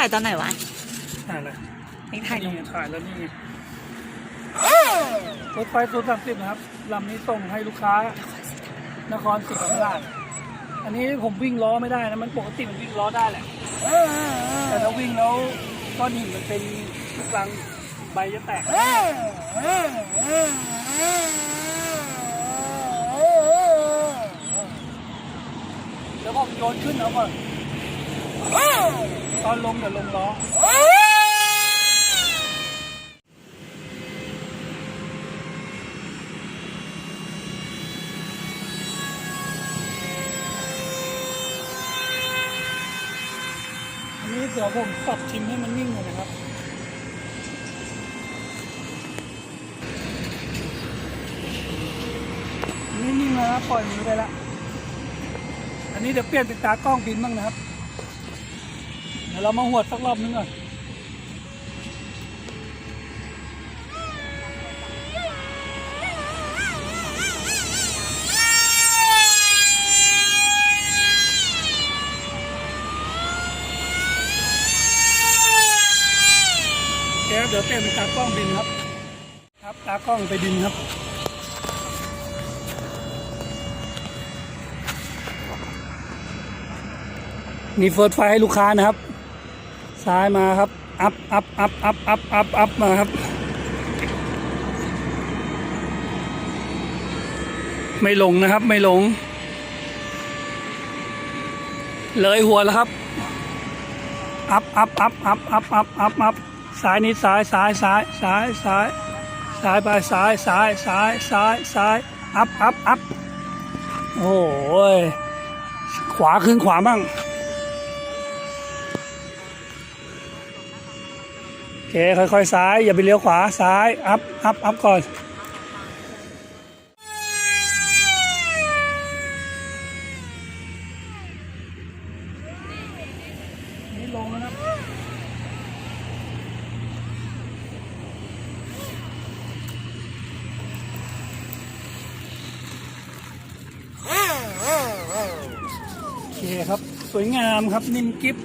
ายตอนไหนวะถ่ายอะไรนี่ถ่ายลนี่งไงถ่ายแล้วนี่ไงรถไฟสูตรสามสิบนะครับลำนี้ส่งให้ลูกค้านครศรีธรรมราชอันนี้ผมวิ่งล้อไม่ได้นะมันปกติมันวิ่งล้อได้แหละแต่ถ้าวิ่งแล้วก้อนหินมันเป็นลูกลังใบจะแตกเดี๋ยวผมโยนขึ้นเอาก่อน ตอนลงเดี๋ยวลงล้ออันนี้เดี๋ยวผมปรับชิมให้มันนิ่งเลยนะครับนี่นิ่งแล้วนะปล่อยมือไปละอันนี้เดี๋ยวเปลี่ยนเป็นตากล้องบินบ้างนะครับ ดี๋ยวเรามาหวดสักรอบนึงก่อนเดี๋ยวเดี๋ยวเปลี่ยนเป็นตากล้องบินครับ ครับตากล้องไปบินครับนี่เฟิร์สไฟให้ลูกค้านะครับ ซ้ายมาครับ อัพอัพอัพอัพอัพอัพอัพมาครับ ไม่ลงนะครับ ไม่ลง เลยหัวแล้วครับ อัพอัพอัพอัพอัพอัพอัพอัพซ้ายนิดซ้ายซ้ายซ้ายซ้ายซ้ายซ้ายไปซ้ายซ้ายซ้ายซ้ายซ้ายอัพอัพอัพโอ้ยขวาขึ้นขวาบ้าง โอ เคค่อยๆซ้าย อย่าไปเลี้ยวขวาซ้าย อัพอัพอัพก่อน นี่ลงแล้วนะโอเคครับ สวยงามครับนิ่มกิฟ